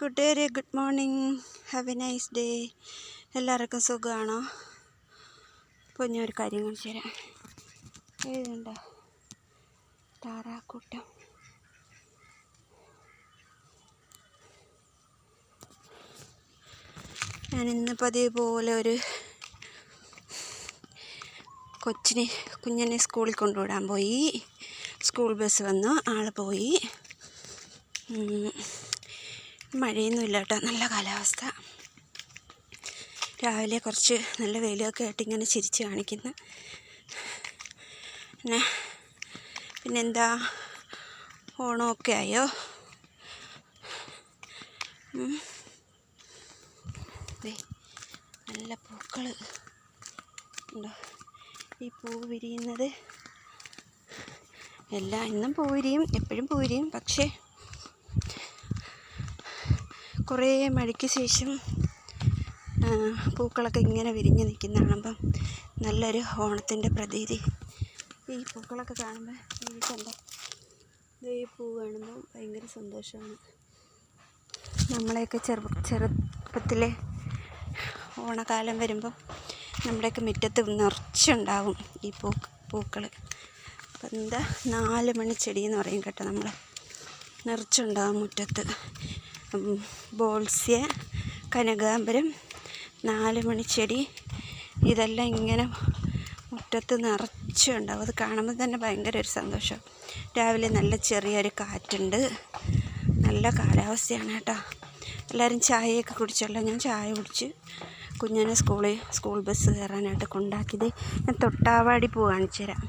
കൂട്ടുകാരെ good morning. Have a nice day. എല്ലാവർക്കും സുഖമാണോ അപ്പോൾ ഞാൻ ഒരു കാര്യം കാണിച്ചു തരാം. ഏതുണ്ടോ? താറാക്കൂട്ടം. ഇന്ന് പതിവ് പോലെ ഒരു കൊച്ചിനെ കുഞ്ഞിനെ സ്കൂളിൽ കൊണ്ടുവിടാൻ പോയി. സ്കൂൾ ബസ് വന്നു. ആൾ പോയി. മഴയൊന്നുമില്ല കേട്ടോ നല്ല കാലാവസ്ഥ. രാവിലെ കുറച്ച് നല്ല വെയിലൊക്കെ ആയിട്ട് ഇങ്ങനെ ചിരിച്ച് കാണിക്കുന്നു. പിന്നെ പിന്നെന്താ? ഓണമൊക്കെ ആയോ? നല്ല പൂക്കൾ ഉണ്ടോ? ഈ പൂ വിരിയുന്നത്. എല്ലാ ഇന്നും പൂ വിരിയും എപ്പോഴും പൂ വിരിയും പക്ഷേ കുറേ മഴയ്ക്ക് ശേഷം പൂക്കളൊക്കെ ഇങ്ങനെ വിരിഞ്ഞ് നിൽക്കുന്ന കാണുമ്പം നല്ലൊരു ഓണത്തിന്റെ പ്രതീതി. ഈ പൂക്കളൊക്കെ കാണുമ്പോൾ എനിക്കെന്താ ഈ പൂ കാണുമ്പോൾ ഭയങ്കര സന്തോഷമാണ്. നമ്മളെയൊക്കെ ചെറു ചെറുപ്പത്തിലെ ഓണക്കാലം വരുമ്പം നമ്മുടെയൊക്കെ മുറ്റത്ത് നിറച്ചുണ്ടാവും ഈ പൂ പൂക്കൾ അപ്പം എന്താ നാല് മണി ചെടി എന്ന് പറയും കേട്ടോ നമ്മൾ നിറച്ചുണ്ടാവും മുറ്റത്ത്. ബോൾസ്യ കനകാമ്പരം നാല് മണിച്ചെടി. ഇതെല്ലാം ഇങ്ങനെ മുറ്റത്ത് നിറച്ചുണ്ടാവും അത് കാണുമ്പോൾ തന്നെ ഭയങ്കര ഒരു സന്തോഷം. രാവിലെ നല്ല ചെറിയൊരു കാറ്റുണ്ട്. നല്ല കാലാവസ്ഥയാണ് കേട്ടോ. എല്ലാവരും ചായയൊക്കെ കുടിച്ചല്ലോ? ഞാൻ ചായ കുടിച്ച് കുഞ്ഞിനെ സ്കൂളിൽ സ്കൂൾ ബസ് കയറാനായിട്ട് കൊണ്ടാക്കിയത്. ഞാൻ തൊട്ടാവാടി പൂ തരാം